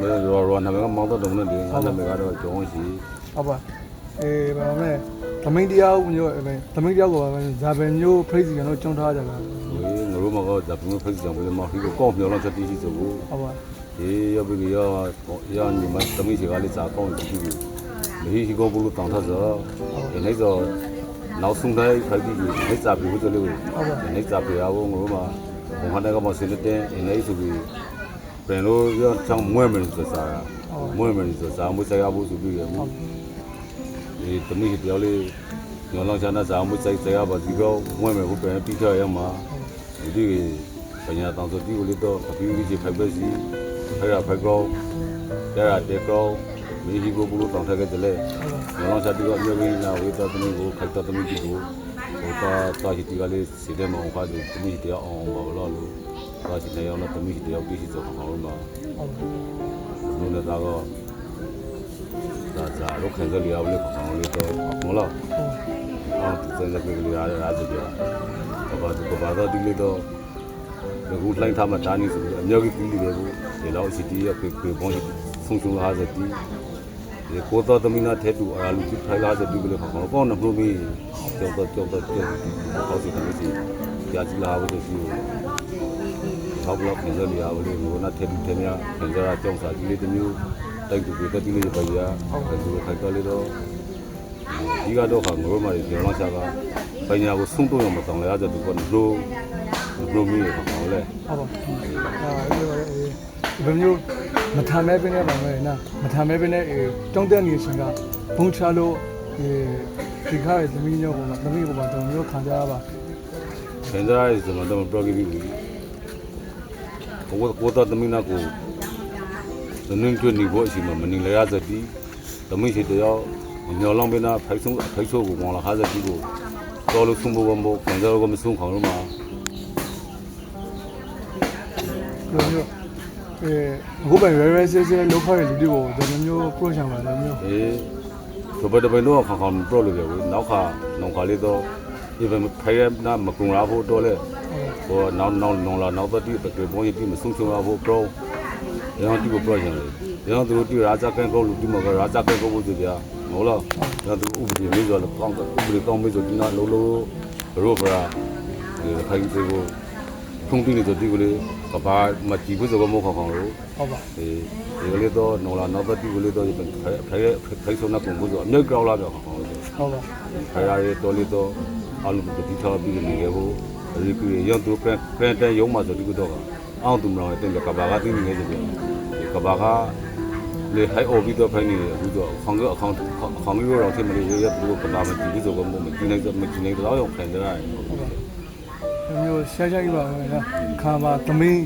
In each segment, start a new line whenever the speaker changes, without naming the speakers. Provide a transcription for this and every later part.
မင်းရောရောနာမည်ကမောင်တော်တုံနဲ့ဒီငါနာမည်ကတော့ကျောင်းရှိ
ဟုတ်ပါအေးဘာမလဲသမင်းတရားဦးမျိုးအဲသမင်းတရားကိုပါပဲဇာပင်မျိုးဖိတ်စီကတော့ကျုံထားကြတာ
အေးငါတို့မှာကဇာပင်မျိုးဖိတ်စီကဘယ်မှာဖြစ်ကိုကောက်မြော်လောက်သတိရှိစို့
ဟုတ်ပါ
အေးရပြီရရနေမှာသမင်းစီကလည်းဇာကောက်ရှိဘူးလေဒီကောဘလို့တောင်းထားသောဒီနေ့တော့နောက်ဆုံးတိုင်းဖိုက်ပြီးနေ့စာပြီးဟုတ်တယ်လို့ဟုတ်ပါနေ့စာပြရအောင်ငါတို့မှာဘုံဟန်ကမစနေတဲ့နေ့ဆိုပြီး န်လို့ရချောင်းမွဲမယ်ဆိုစားတာမွဲမယ်ဆိုစားမွေးစားရဖို့ဆိုပြီးရဘူးဒီတမိတယောက်လေးညောင်းလောက်ချာနာစားမွေးစားစားရပါဒီကောမွဲမယ်ဘုပြန်ပြီးထားရမှာဒီပညာတောင်ဆိုဒီကိုလေးတော့အပြီးကြီးဖိုက်ပဲစီဖိုက်ရဖိုက်ကောရရတေကောမိကြီးကိုဘလို့တောင်ထက်ခဲ့တယ်လေညောင်းလောက်ချာဒီကအမျိုးကြီးနာဝေတော်သမီးကိုခိုက်တော်သမီးကြီးကိုဟို တာတာရှိဒီကလေးစီတယ်မအောင်ခါတယ်သမီးတရားအောင်ပါလို့လို့တာရှိနေအောင်တော့သမီးတရားပြီးစီတော့အောင်လို့မှာ
ဟုတ်
နုနဲ့သားတော့ဒါကြတော့ခံကြရအောင်လေခေါင်းလေးတော့မလားအော်စံတဲ့ပြေရရရကြပြဘာဘာဘာတော့ဒီလေတော့အခုလိုင်းထားမှတားနေဆိုပြီးအမြောက်ကြီးပြီးလေကိုဒီလောက်စီတီရပြေပြေပေါင်းဆုံးရှုံးလာတဲ့ဒီဒီ ကိုတော်သမီးနာထဲတူအားလူကြည့်ထိုင်လာတဲ့ဒီကလေးခေါင်းကောင်းနှလို့ပြီးကြောက်တော့ကြောက်တော့ကြောက်တော့စီတယ်စီကြာကြည့်လာဖို့ရှိဘောက်ဘလောက်ခံကြရအောင်လေကိုနာထဲတူထဲများခံကြရအကြောင်းစာကြီးလေးတစ်မျိုးတိုက်တူပြေတက်ပြီးလေးပဲရဟုတ်ကဲ့ခိုင်တော်လေးတော့ဒီကတော့ခါငိုးမှဒီလောင်းချာကပညာကိုဆုံးတော့မတောင်းလဲရတဲ့ဒီကလို့ လို့မီးခေါင်းလေ
ဟုတ်ပါအာဒီလိုအေးဒီမျိုးမထမ်းမဲပင်းနဲ့ပါမယ်နော်မထမ်းမဲပင်းနဲ့အေးတောင်းတဲ့နေရှင်ကဘုံချလို့အေးဒီခါရဲ့သမီးညောကိုသမီးကိုပါတော်မျိုးခံကြရပါ
ခံကြရတဲ့ဇမန်တော့ပရိုဂရမ်ကြီးကိုကိုတော်သမီးနာကိုဇနင်းကျွနေဖို့အချိန်မှာမနေလဲရတဲ့ဒီသမီးရှိတယောက်ညော်လောင်းပေးနာဖိုက်ဆုံးဖိုက်ဆိုးကိုကောင်လာဟာတဲ့ဒီကိုတော်လို့ဆုံးဖို့မဖို့ခံကြတော့မဆုံးခေါင်းလို့မှာ
ဒီမျိုးအေးအခုပဲရဲရဲဆဲဆဲလောက်ခေါ်ရလူတွေကိုဒီမျိုး project ပါလေမျိုး
အေးဆိုဘယ်တော့ဘယ်တော့ခေါင်းခေါင်းပရိုလို့ပြောဘူးနောက်ခါနောက်ခါလေးတော့ even ဖိုင်နာမကုံလာဖို့တော့လေဟိုနောက်နောက်နောက်လာနောက်တော့ဒီပကေဘုံးကြီးမဆုံးချုံလာဖို့ pro ရအောင်ဒီကို pro ရင်လေရအောင်သူတို့ဒီရာဇာကန်ကောလို့ဒီမှာရာဇာကန်ကောဖို့ကြတယ်မဟုတ်လားရအောင်သူဥပဒေမျိုးဆိုတော့ကောင်းဥပဒေကောင်းမျိုးဆိုဒီနာလုံးလုံးရောပရာဒီခိုင်သေး ကိုထုံးပြီးနေတော့ဒီကိုလေကဘာမကြည့်ဘူးဆိုတော့မဟုတ်ခေါင်းလို့
ဟုတ်ပါ
ဒီဒီကလေးတော့နော်လာနောက်တော့ဒီကလေးတော့ဖိုင်ဖိုင်ဖိုင်ဆုံးနာကုန်ဘူးဆိုအမြတ်ကြောက်လာတော့ခေါင်းလို့
ဟုတ်ပါ
ခရာရီတော်လီတော့အလုံးတတိထားပြီးနေရဖို့ဒီကူရန်သူကကရန်တန်ရုံးမှာဆိုဒီကတော့အောင်သူမတော်တဲ့ကဘာကတင်းနေကြတယ်ဒီကဘာကလေဟိုင်အိုဘီတော့ဖိုင်နေအခုတော့ခေါင်းကအကောင့်ခေါင်းကြီးတော့ဖြစ်မလို့ရတဲ့ကဘာမကြည့်ဘူးဆိုတော့မကြည့်နိုင်တော့မကြည့်နိုင်တော့အောင်ခံကြရတယ်
ဟုတ်ပါဒီမျိုး ရှားရှားကြီးပါမယ်နော်ခါမှာသမင်း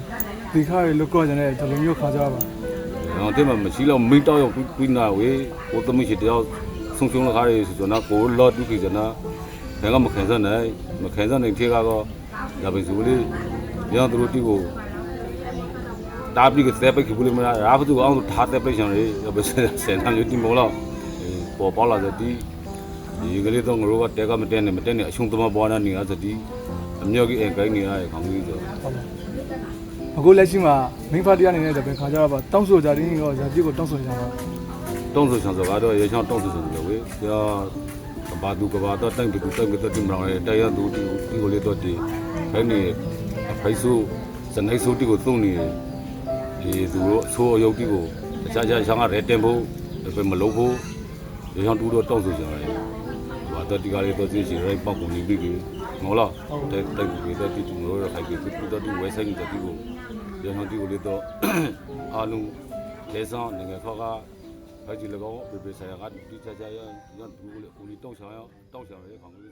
ဒီခါရဲ့လောက်ကောကြတဲ့ဒီလိုမျိုးခါကြပါ
တော့တဲ့မှာမရှိတော့မိတော့ရောက်ပြီးနာဝေးကိုသမီးရှိတယောက်ဆုံဆုံလာခါရီဆိုတော့ကိုလော်တူကြီးစနာဘယ်ကမခံစနိုင်မခံစနိုင်ထေကတော့ဒါပဲဆိုလေရန်သူတို့တီကိုတာပြီးကစတဲ့ပိတ်ကဘူးလေမလားရာဘသူအောင်ထားတဲ့ပိတ်ချင်လေဘယ်စစန်တန်ယူတီမောလားပေါ်ပေါ်လာတဲ့ဒီဒီကလေးတော့ငါတို့ကတဲကမတဲနဲ့မတဲနဲ့အရှုံးသမားပေါ်လာနေရသတိအ မြောက်ကြီးအကိုင်းနေရတဲ့ခေါင်းကြီးဆို
ဟုတ်ပါအခုလက်ရှိမှာမိဖတရားအနေနဲ့တပင်ခါကြပါတောင်းဆိုကြတဲ့ရောဇာတိကိုတောင်းဆိုကြပါ
တောင်းဆိုချင်ဆိုကတော့ရေချောင်းတောင်းဆိုချင်တယ်ဝေးကြာကဘာဒူကဘာတော့တိုင်တူတိုင်ကတော့ဒီမလောင်ရဲတရားသူဒီဒီကိုလေးတော့ဒီခိုင်းနေအဖိုက်ဆိုစနေဆိုတီကိုသုံးနေဒီသူတို့အဆိုးအယုတ်တီကိုတခြားခြားချောင်းကရဲတင်ဖို့ပဲမလုပ်ဖို့ရေချောင်းတူတော့တောင်းဆိုချင်တယ်ဘာတော့ဒီကလေးတော့သိချင်ရဲပေါက်ကုန်နေပြီ ngola te te ke te ti tu ngoro ra ke tu ta tu wai sang ta ti go ya no ti go le to a lu le sa ne ga kha ga ha ji le ga pe pe sa ya ga ti cha cha ya ya tu le ku ni tong sa ya tong sa ya khang ni